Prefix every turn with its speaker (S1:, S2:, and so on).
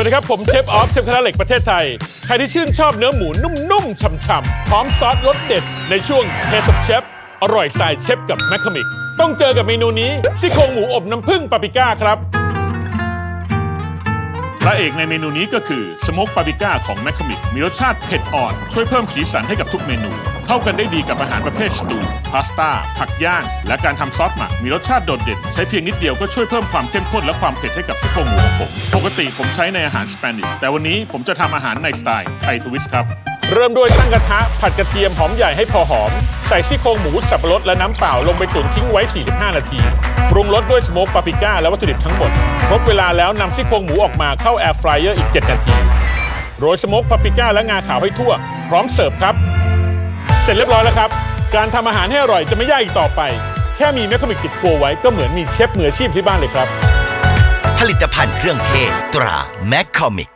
S1: วัสดีครับ ผมเชฟออฟเชฟคณะเหล็กประเทศไทย ใครที่ชื่นชอบเนื้อหมูนุ่มๆฉ่ำๆพร้อมซอสรสเด็ด ในช่วงเทสเชฟอร่อยสไตล์เชฟกับแมคคามิก ต้องเจอกับเมนูนี้ซี่โครงหมูอบน้ำผึ้งปาปริก้าครับ พระเอกในเมนูนี้ก็คือสโมกปาปิก้าของแมคคามิกมีรสชาติเผ็ดอ่อน ช่วยเพิ่มสีสันให้กับทุกเมนู เข้ากันได้ดีกับอาหารประเภทสตูพาสต้าผักย่าง และการทำซอสหมักมีรสชาติโดดเด่น ใช้เพียงนิดเดียวก็ช่วยเพิ่มความเข้มข้นและความเผ็ดให้กับซี่โครงหมูของผม ปกติผมใช้ในอาหารสเปนิชแต่วันนี้ผมจะทำอาหารในสไตล์ไทยทวิสต์ครับ เริ่มด้วยตั้งกระทะผัดกระเทียมหอมใหญ่ให้พอหอม ใส่ซี่โครงหมูสับปะรดและน้ำเปล่าลงไปตุ๋นทิ้งไว้ 45 นาที ปรุงรสด้วยสโมกปาปริก้าและวัตถุดิบทั้งหมด ครบเวลาแล้วนำซี่โครงหมูออกมาเข้าแอร์ฟรายเออร์อีก 7 นาที โรยสโมกปาปริก้าและงาขาวให้ทั่ว พร้อมเสิร์ฟครับ เสร็จเรียบร้อยแล้วครับ การทำอาหารให้อร่อยจะไม่ยากอีกต่อไป แค่มีแมคคามิกติดครัวไว้ก็เหมือนมีเชฟมืออาชีพที่บ้านเลยครับ
S2: ผลิตภัณฑ์เครื่องเทศตราแมคคอมิก